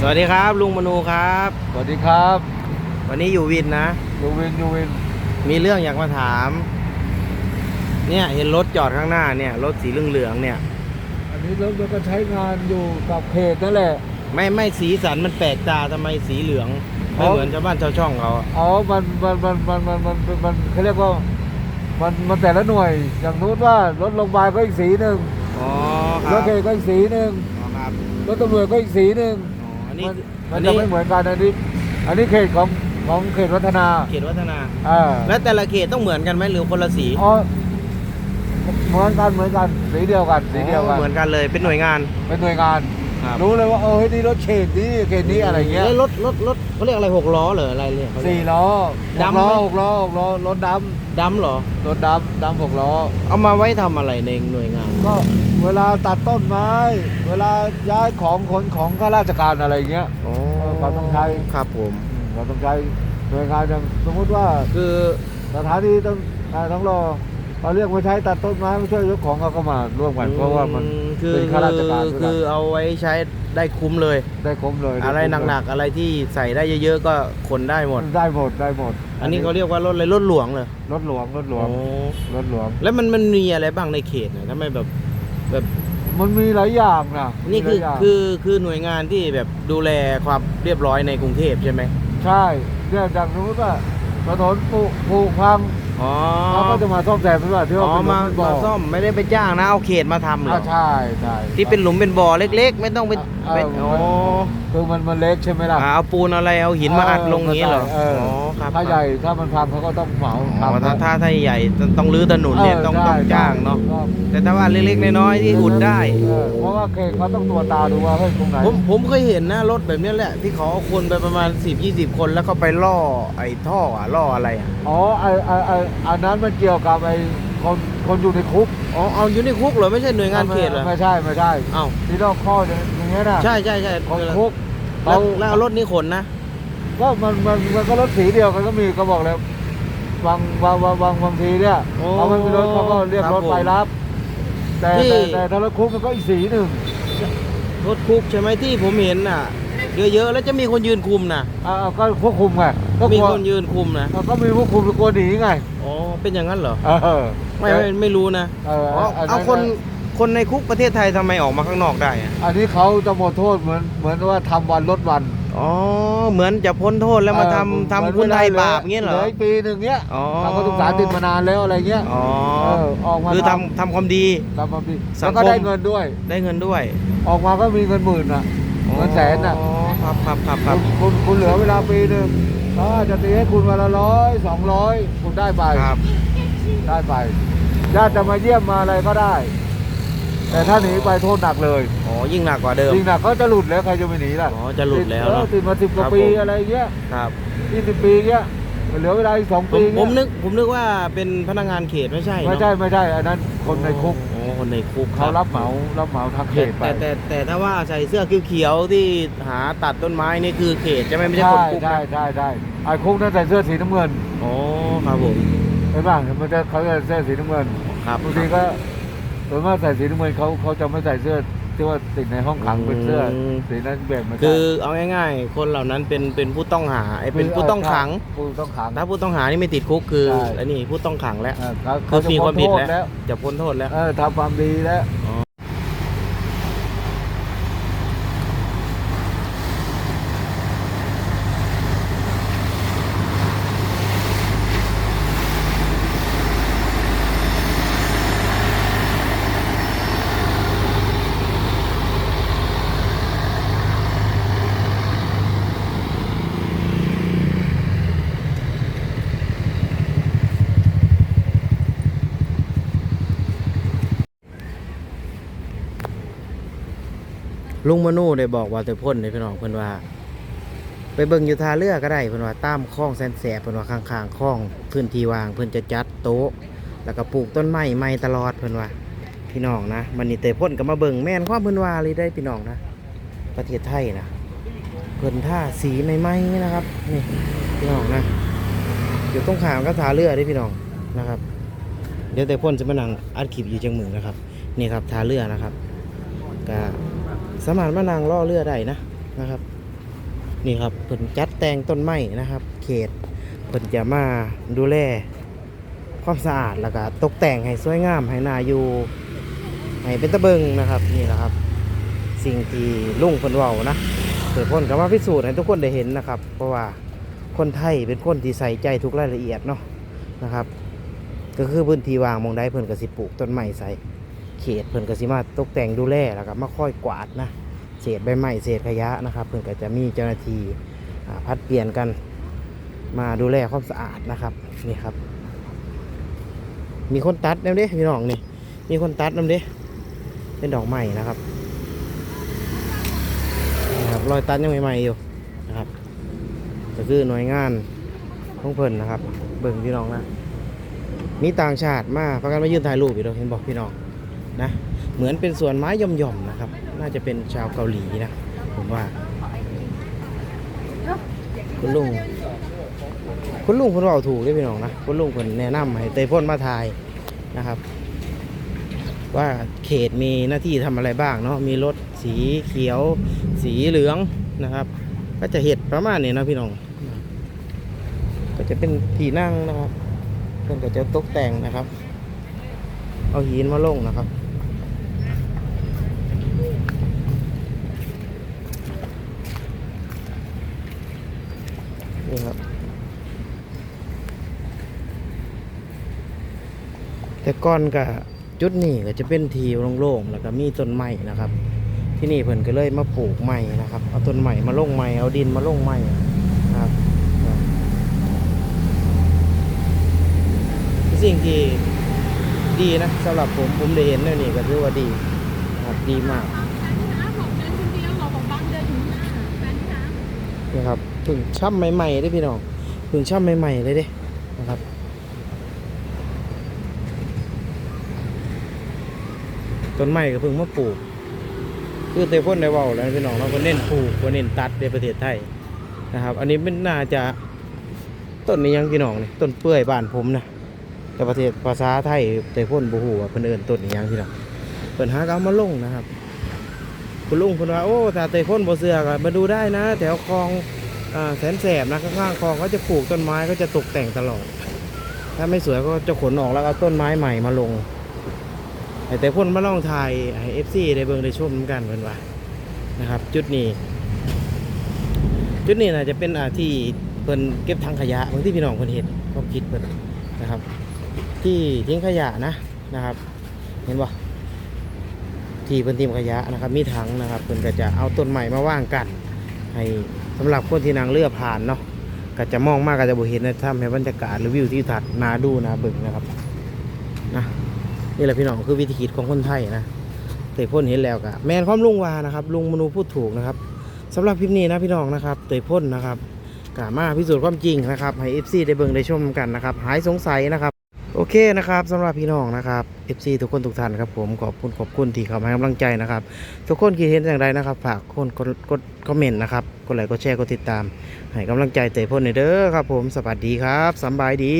สวัสดีครับลุงมนูครับ สวัสดีครับ วันนี้อยู่วินนะ ยูวินยูวินมีเรื่องอยากมาถาม เนี่ยเห็นรถจอดข้างหน้าเนี่ยรถสีเหลืองๆเนี่ย อันนี้รถมันก็ใช้งานอยู่กับเขตนั่นแหละ ไม่ไม่สีสันมันแปลกตาทำไมสีเหลืองอ๋ไม่อเหมือนชาวบ้านชาวช่องเขาอะอ๋อมันมัน มัน มัน มัน มัน มันมันเขาเรียกว่า มัน มันแต่ละหน่วย อย่างนู้นว่ารถโรงพยาบาลก็อีกสีหนึ่งอ๋อครรัถบเขตก็อีกสีหนึ่งอ๋อครับ รถตำรวจก็อีกสีหนึ่ง อ๋ออันนี้มันอัมันนจะนี้ไม่เหมือนกันอันนี้ อันนี้เขตของของเขตวัฒนาเขตวัฒนาอ่าแล้วแต่ละเขตต้องเหมือนกันไหมหรือคนละสีอ๋อเหมือนกันเหมือนกันสีเดียวกันสีเดียวกัอ๋อนเหมือนกันเลยเป็นหน่วยงานเป็นหน่วยงาน ครับ รู้เลยว่าเออเฮ้ยนี่รถเขตนี้เขตนี้อะไรเงี้ยแล้วรถรถรถเขาเรียกอะไรหกล้อเหรออะไรเนี่ยเขาเรียก สี่ล้อหดำกไหมล้อหกล้อหกล้อรถดดำเหรอำรถดำดำหกล้อ เอามาไว้ทำอะไรในหน่วยงาน ก็เวลาตัดต้นไม้ เวลาย้ายของขนของข้าราชการอะไรเงี้ย อ๋อเออเขาต้องใช้ ครับผม อืมเราต้องใช้หน่วยงานอย่างสมมติว่าคือสถานีต้องอ่าต้องรอ เขาเรียกมาใช้ตัดต้นไม้มาช่วยยกของเขาก็มาร่วมกันเพราะว่ามันคือเป็นข้าราชการด้วยคืกัอนเอาไว้ใช้ได้คุ้มเลย ได้คุ้มเลยอะไรหนักๆอะไรที่ใส่ได้เยอะๆก็ขนได้หมดๆได้หมดได้หมดอันนี้เขาเรียกว่ารถอะไรรถหลวงเลยรถหลวงรถหลวงโอ้รถหลวง แล้วมันมันมีอะไรบ้างในเขตเนี่ยทำไมแบบแบบมันมีหลายอย่างนะนี่คือมีหลายย่างคือคือหน่วยงานที่แบบดูแลความเรียบร้อยในกรุงเทพใช่ไหมใช่เนี่ยจากสมมติว่าถนนผุผุพัง อ๋อเขาก็จะมาซ่อมแซมไม่ว่าที่อ๋ว่าอเป็นมาบ่มาซ่อมไม่ได้ไปจ้างนะเอาเขตมาทำเหรออ่าใช่ใช่ที่เป็นหลุมเป็นบ่อเล็ก ๆ ไม่ต้องไปเออไปเอออ๋อคือมันมันเล็กใช่ไหมล่ะ เอาปูนอะไรเอาหินมาอัดลงอย่างนี้เหรอเอออ๋อครับถ้าใหญ่ถ้ามันพังเขาก็ต้องเหมาอ๋อทำถ้าถ้าถ้าใหญ่ต้องต้องรื้อถนนเนี่ยต้องใช่ต้องจ้างเนาะใช่แต่ถ้าว่าเล็กๆน้อยๆที่อุดได้ เออเพราะว่าเขตเขาต้องตรวจตาดูว่าเฮ้ยตรงไหนผมผมเคยเห็นนะรถแบบนี้แหละที่เขาเอาคนไปประมาณ 10 20 คนแล้วก็ไปล่อไอ้ท่ออะล่ออะไรอะอ๋อไอไอไออันนั้นมันเกี่ยวกับไอคนคนอยู่ในคุกอ๋อเอาอยู่ในคุกเหรอไม่ใช่หน่วยงานเขตเหรอไม่ใช่ไม่ใช่เอ้าที่เราข้ออย่างเงี้ยนะใช่ใช่ใช่ของคุกแล้เขาวแล้วเอารถนี้ขนนะก็มันมันมันก็รถสีเดียวกันก็มีก็บอกแล้วบางบางบางบางบางทีเนี่ยโอ้เขาไม่มีรถเขาก็เรียกครับรถไปผมรับ แต่ที่แต่แต่ถ้ารถคุกมันก็อีกสีหนึ่งรถคุกใช่ไหมที่ผมเห็นน่ะ เยอะๆแล้วจะมีคนยืนคุมนะอ่าก็ควบคุมไงก็มีกลัวคนยืนคุมนะก็มีควบคุมกลัวหนีไงอ๋อเป็นอย่างนั้นเหรอเออไม่ไม่ไม่รู้นะเอออ๋ออันนั้นเอาคนคนในคุกประเทศไทยทำไมออกมาข้างนอกได้อะอันนี้เขาจะหมดโทษเหมือนเหมือนว่าทำวันลดวันอ๋อเหมือนจะพ้นโทษแล้วมาเออทำทำเหมือนคุณไทยเวลบาปเงี้ยเหรอลืกปีหนึ่งเงี้ยอ๋อทำก็ต้องสารติดมานานแล้วอะไรเงี้ยอ๋อเออออกมาคือททำทำความดีำทำมาปีสัแล้งวคมก็ได้เงินด้วย ได้เงินด้วย ออกมาก็มีเงินหมื่นอะ เงินแสนอะอ๋อครับครับครับครับคุณคุณเหลือเวลาปีหนึ่งเขาอาจจะตีให้คุณวันละร้อยสองร้อยคุณได้ไปครับ ได้ไปญาติจะมาเยี่ยมมาอะไรก็ได้ แต่ถ้าหนีไปโทษหนักเลยอ๋อยิ่งหนักกว่าเดิม จริงหนักเขาจะหลุดแล้วใครจะไปหนีล่ะอ๋อจะหลุดแล้วเออเนาะติดมาสิบกว่าครับปีผมอะไรเงี้ยครับยี่สิบปีเงี้ยเหลือเวลาอีกสองผปีมเงี้ยผมนึกผมนึกว่าเป็นพนักงานเขตไม่ใช่เนอะ ไม่ใช่ไม่ใช่อันนั้นคนในคุกอ๋อ คนในคุกเขารับเหมารับเหมาทางเขแต่ตไปแต่แต่แต่ถ้าว่าใส่เสื้อเขียวๆที่หาตัดต้นไม้นี่คือเขตใช่ไหมไม่ใช่ใช่คนคุกใช่นะใช่ใช่ไอ้คุกนั่นใส่เสื้อสีน้ำเงินอ๋อครับผมเห็นป่ะมันจะเขาจะเสื้อสีน้ำเงินครับบางทีก็ส่วนมากใส่สีน้ำเงินเขาเขาจะไม่ใส่เสื้อ ที่ว่าติดในห้องขังเป็นเสื้อสีนั้นแบบไม่ใช่คือเอาง่ายๆ คนเหล่านั้นเป็นเป็นผู้ต้องหาไอ้เป็นผู้ต้องขัง ผู้ต้องขัง ถ้าผู้ต้องหานี่ไม่ติดคุกคือใช่ไอ้นี่ผู้ต้องขังแล้ว เออเขาคืเขาอจะมีความผิดพ้นโทษแล้ว จะพ้นโทษแล้ว เออทำความดีแล้ว ลุงมนูได้บอกว่าแต่พ่นเลยพี่น้องเพิ่นว่า ไปเบิ่งอยู่ท่าเรือก็ได้เพิ่นว่าตามคลองแสนแสบเพิ่นว่าข้างๆคลองพื้นที่วางเพิ่นจะจัดโต๊ะ แล้วก็ปลูกต้นไม้ใหม่ตลอดเพิ่นว่า พี่น้องนะมันนี่แต่พ่นก็มาเบิ่งแม่นความเพิ่นว่าเลยได้พี่น้องนะ ประเทศไทยนะเพิ่นท่าสีใหม่ๆนะครับนี่พี่น้องนะอยู่ตรงขามกับท่าเรือเด้พี่น้องนะครับ เดี๋ยวแต่พ่นจะมานั่งอัดคลิปอยู่จังมือนะครับนี่ครับท่าเรือนะครับก็ สามารถมานั่งล่อเรือได้นะนะครับ นี่ครับเพิ่นจัดแต่งต้นไม้นะครับ เขตเพิ่นจะมาดูแลความสะอาดแล้วก็ตกแต่งให้สวยงามให้น่าอยู่ให้เป็นตะเบิงนะครับนี่แหละครับ สิ่งที่ลุงเพิ่นเว้านะเกิดพ้นก็มาพิสูจน์ให้ทุกคนได้เห็นนะครับ เพราะว่าคนไทยเป็นคนที่ใส่ใจทุกรายละเอียดเนาะนะครับ ก็คือพื้นที่วางมองใดเพิ่นก็สิปลูกต้นไม้ใส่ เขตเพิ่นก็สิมาตกแต่งดูแลแล้วก็มาค่อยกวาดนะเศษใบไม้เศษขยะนะครับ เพิ่นก็จะมีเจ้าหน้าที่พัดเปลี่ยนกันมาดูแลความสะอาดนะครับนี่ครับ มีคนตัดแล้วเด้พี่น้องนี่มีคนตัดแล้วเด้เป็นดอกไม้นะครับนะครับรอยตัดยังใหม่ๆอยู่นะครับ ก็คือหน่วยงานของเพิ่นนะครับ เบิ่งพี่น้องนะมีต่างชาติมาประกันมายืนถ่ายรูปอยู่ด้วยเห็นบอกพี่น้อง นะเหมือนเป็นสวนไม้ย่อมๆนะครับ น่าจะเป็นชาวเกาหลีนะผมว่า คุณลุงคุณลุงคุณเอาถูกด้พี่น้องนะคุณลุงคนแนะนำให้เตยพ่นมาถ่ายนะครับ ว่าเขตมีหน้าที่ทำอะไรบ้างเนาะมีรถสีเขียว สีเหลืองนะครับ ก็จะเห็ดประมาณนี้นะพี่น้อง ก็จะเป็นที่นั่งนะครับเพื่อนก็จะตกแต่งนะครับ เอาหินมาลงนะครับ นี่ครับ แต่ก่อนก็จุดนี้ก็จะเป็นทีโล่งๆแล้วก็มีต้นไม้นะครับ ที่นี่เพิ่นก็เลยมาปลูกใหม่นะครับ เอาต้นใหม่มาลงใหม่เอาดินมาลงใหม่นะครับสิ่งที่ดีนะสำหรับผมผมได้เห็นแล้วนี่ก็ถือว่าดีครับดีมากของเดินคนเดียวหรอของบางเดินถึงหน้าแฟนที่ร้านนะครับเพึ่งช่ำใหม่ๆได้พี่น้องเพึ่งช่ำใหม่ๆเลยเด้นะครับต้นไม้ก็เพิ่งมาปลูก คือเตพ่นได้เว่าแล้วพี่น้องเราก็เน้นปลูกก็เน้นตัดในประเทศไทยนะครับ อันนี้เป็นน่าจะต้นนี้ยังพี่น้องนี่ต้นเปื่อยบ้านผมนะแต่ประเทศภาษาไทยเตพ่นบูฮูว่าเพิ่นเอิ้นต้นนี้ยังพี่น้องเพิ่นหากเอามาลงนะครับคุณลุงคุณว่าโอ้ถ้าเตพ่นบ่เสือกมาดูได้นะ แถวคลอง แสนแสบนะข้างๆคลองเขาจะปลูกต้นไม้ก็จะตกแต่งตลอด ถ้าไม่สวยก็จะขนออกแล้วเอาต้นไม้ใหม่มาลงให้แต่พ่นมาล่องถ่ายให้เอฟซีได้เบิ่งได้ชมนกันเพิ่นว่านะครับ จุดนี้ จุดนี้น่าจะเป็นที่เพิ่นเก็บถังขยะบางที่พี่น้องเพิ่นเห็นควาคิดเพิ่นนะครับ ที่ทิ้งขยะนะนะครับ เห็นบ่ที่เพิ่นทิ้งขยะนะครับ มีถังนะครับเพิ่นก็จะเอาต้นใหม่มาว่างกันให้ สำหรับคนที่นางเรือผ่านเนาะก็จะมองมากก็จะบ่เห็นนะถ้าให้บรรยากาศหรือวิวที่ทัดนาดูนาเบิ่งนะครับนะนี่แหละพี่น้องคือวิธีคิดของคนไทยนะเตยพ่นเห็นแล้วกะแมนความลุงวานะครับ ลุงมนูพูดถูกนะครับสำหรับคลิปนี้นะพี่น้องนะครับเตยพ่นนะครับกะมาพิสูจน์ความจริงนะครับให้ FC ได้เบิ่งได้ชมกันนะครับ หายสงสัยนะครับ โอเคนะครับสำหรับพี่น้องนะครับ FC ทุกคนทุกท่านครับผมขอบคุณขอบคุณที่เข้ามาให้กำลังใจนะครับ ทุกคนคิดเห็นอย่างไรนะครับ ฝากคนกดกดคอมเมนต์นะครับกดไลค์กดแชร์กดติดตามให้กำลังใจเตะพ่นหน่อยเด้อครับผมสวัสดีครับสบายดี